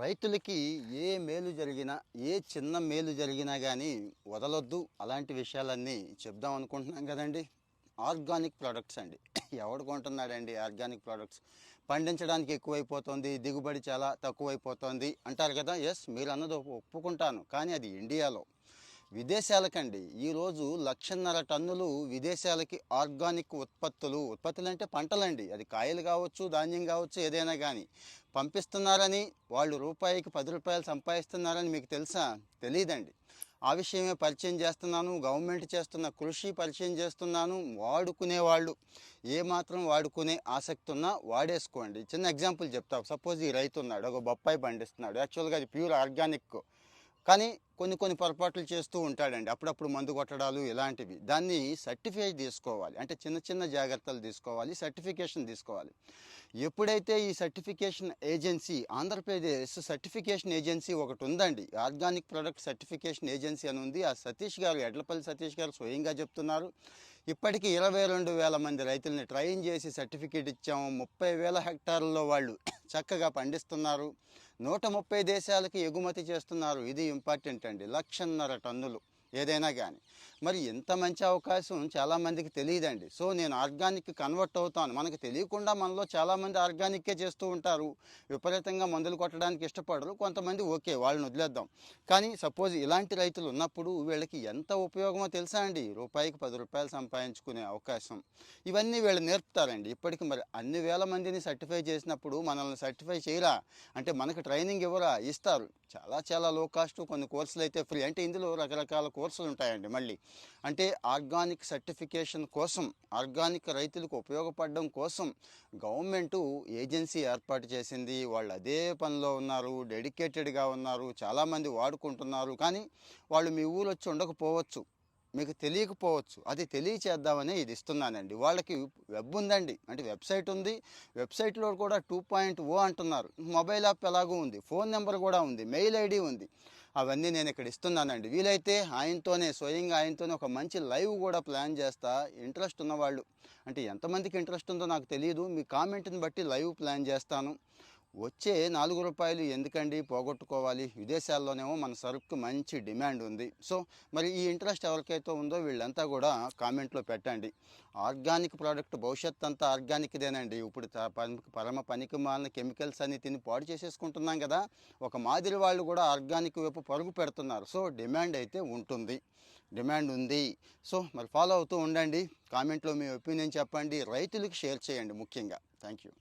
రైతులకి ఏ మేలు జరిగినా ఏ చిన్న మేలు జరిగినా కానీ వదలొద్దు. అలాంటి విషయాలన్నీ చెప్దాం అనుకుంటున్నాం కదండి. ఆర్గానిక్ ప్రోడక్ట్స్ అండి. ఎవడు కొంటున్నాడండి ఆర్గానిక్ ప్రోడక్ట్స్? పండించడానికి ఎక్కువైపోతుంది దిగుబడి చాలా తక్కువైపోతుంది అంటారు కదా. ఎస్ మీరు అన్నది ఒప్పుకుంటాను. కానీ అది ఇండియాలో విదేశాలకండి. ఈరోజు లక్షన్నర టన్నులు విదేశాలకి ఆర్గానిక్ ఉత్పత్తులు ఉత్పత్తులు అంటే పంటలండి. అది కాయలు కావచ్చు ధాన్యం కావచ్చు ఏదైనా కానీ పంపిస్తున్నారని వాళ్ళు రూపాయికి పది రూపాయలు సంపాదిస్తున్నారని మీకు తెలుసా? తెలియదండి ఆ విషయమే పరిచయం చేస్తున్నాను. గవర్నమెంట్ చేస్తున్న కృషి పరిచయం చేస్తున్నాను. వాడుకునే వాళ్ళు. ఏమాత్రం వాడుకునే ఆసక్తి ఉన్నా వాడేసుకోండి. చిన్న ఎగ్జాంపుల్ చెప్తా. సపోజ్ ఈ రైతు ఉన్నాడు. ఒక బొప్పాయి పండిస్తున్నాడు. యాక్చువల్గా అది ప్యూర్ ఆర్గానిక్. కానీ కొన్ని కొన్ని పొరపాట్లు చేస్తూ ఉంటాడండి. అప్పుడప్పుడు మందు కొట్టడాలు ఇలాంటివి. దాన్ని సర్టిఫై తీసుకోవాలి. అంటే చిన్న చిన్న జాగ్రత్తలు తీసుకోవాలి. సర్టిఫికేషన్ తీసుకోవాలి. ఎప్పుడైతే ఈ certification agency Andhra Pradesh certification agency ఒకటి ఉందండి. ఆర్గానిక్ ప్రొడక్ట్ సర్టిఫికేషన్ ఏజెన్సీ అని ఉంది. ఆ సతీష్ గారు ఎడ్లపల్లి సతీష్ గారు స్వయంగా చెప్తున్నారు. ఇప్పటికీ ఇరవై రెండు వేల మంది రైతుల్ని ట్రైన్ చేసి సర్టిఫికేట్ ఇచ్చాము. ముప్పై వేల హెక్టార్లలో వాళ్ళు చక్కగా పండిస్తున్నారు. నూట ముప్పై దేశాలకి ఎగుమతి చేస్తున్నారు. ఇది ఇంపార్టెంట్ అండి. లక్షన్నర టన్నులు. ఏదైనా కానీ మరి ఇంత మంచి అవకాశం చాలామందికి తెలియదండి. సో నేను ఆర్గానిక్ కన్వర్ట్ అవుతాను. మనకు తెలియకుండా మనలో చాలామంది ఆర్గానిక్కే చేస్తూ ఉంటారు. విపరీతంగా మందులు కొట్టడానికి ఇష్టపడరు. కొంతమంది ఓకే వాళ్ళని వదిలేద్దాం. కానీ సపోజ్ ఇలాంటి రైతులు ఉన్నప్పుడు వీళ్ళకి ఎంత ఉపయోగమో తెలుసా అండి? రూపాయికి పది రూపాయలు సంపాదించుకునే అవకాశం. ఇవన్నీ వీళ్ళు నేర్పుతారండి. ఇప్పటికి మరి అన్ని వేల మందిని సర్టిఫై చేసినప్పుడు మనల్ని సర్టిఫై చేయరా? అంటే మనకు ట్రైనింగ్ ఇవ్వరా? ఇస్తారు. చాలా చాలా లో కాస్ట్ కొన్ని కోర్సులు అయితే ఫ్రీ. అంటే ఇందులో రకరకాల కోర్సులు ఉంటాయండి మళ్ళీ. అంటే ఆర్గానిక్ సర్టిఫికేషన్ కోసం ఆర్గానిక్ రైతులకు ఉపయోగపడడం కోసం గవర్నమెంటు ఏజెన్సీ ఏర్పాటు చేసింది. వాళ్ళు అదే పనిలో ఉన్నారు డెడికేటెడ్గా ఉన్నారు చాలామంది వాడుకుంటున్నారు. కానీ వాళ్ళు మీ ఊరు వచ్చి ఉండకపోవచ్చు. మీకు తెలియకపోవచ్చు. అది తెలియచేద్దామని ఇది ఇస్తున్నానండి. వాళ్ళకి వెబ్ ఉందండి. అంటే వెబ్సైట్ ఉంది. వెబ్సైట్లో కూడా టూ పాయింట్ ఓ అంటున్నారు. మొబైల్ యాప్ ఎలాగూ ఉంది. ఫోన్ నెంబర్ కూడా ఉంది. మెయిల్ ఐడి ఉంది. అవన్నీ నేను ఇక్కడ ఇస్తున్నానండి. వీలైతే ఆయనతోనే స్వయంగా ఆయనతోనే ఒక మంచి లైవ్ కూడా ప్లాన్ చేస్తా. ఇంట్రెస్ట్ ఉన్నవాళ్ళు. అంటే ఎంతమందికి ఇంట్రెస్ట్ ఉందో నాకు తెలియదు మీ కామెంట్ని బట్టి లైవ్ ప్లాన్ చేస్తాను. వచ్చే నాలుగు రూపాయలు ఎందుకండి పోగొట్టుకోవాలి? విదేశాల్లోనేమో మన సరుకు మంచి డిమాండ్ ఉంది. సో మరి ఈ ఇంట్రెస్ట్ ఎవరికైతే ఉందో వీళ్ళంతా కూడా కామెంట్లో పెట్టండి. ఆర్గానిక్ ప్రోడక్ట్ భవిష్యత్ అంతా ఆర్గానిక్దేనండి. ఇప్పుడు త- పని- పరమ పనికి మాలిన కెమికల్స్ అన్ని తిని పాడు చేసేసుకుంటున్నాం కదా ఒక మాదిరి వాళ్ళు కూడా ఆర్గానిక్ వైపు పరుగు పెడుతున్నారు. సో డిమాండ్ అయితే ఉంటుంది. డిమాండ్ ఉంది. సో మరి ఫాలో అవుతూ ఉండండి. కామెంట్లో మీ ఒపీనియన్ చెప్పండి. రైతులకు షేర్ చేయండి ముఖ్యంగా. Thank you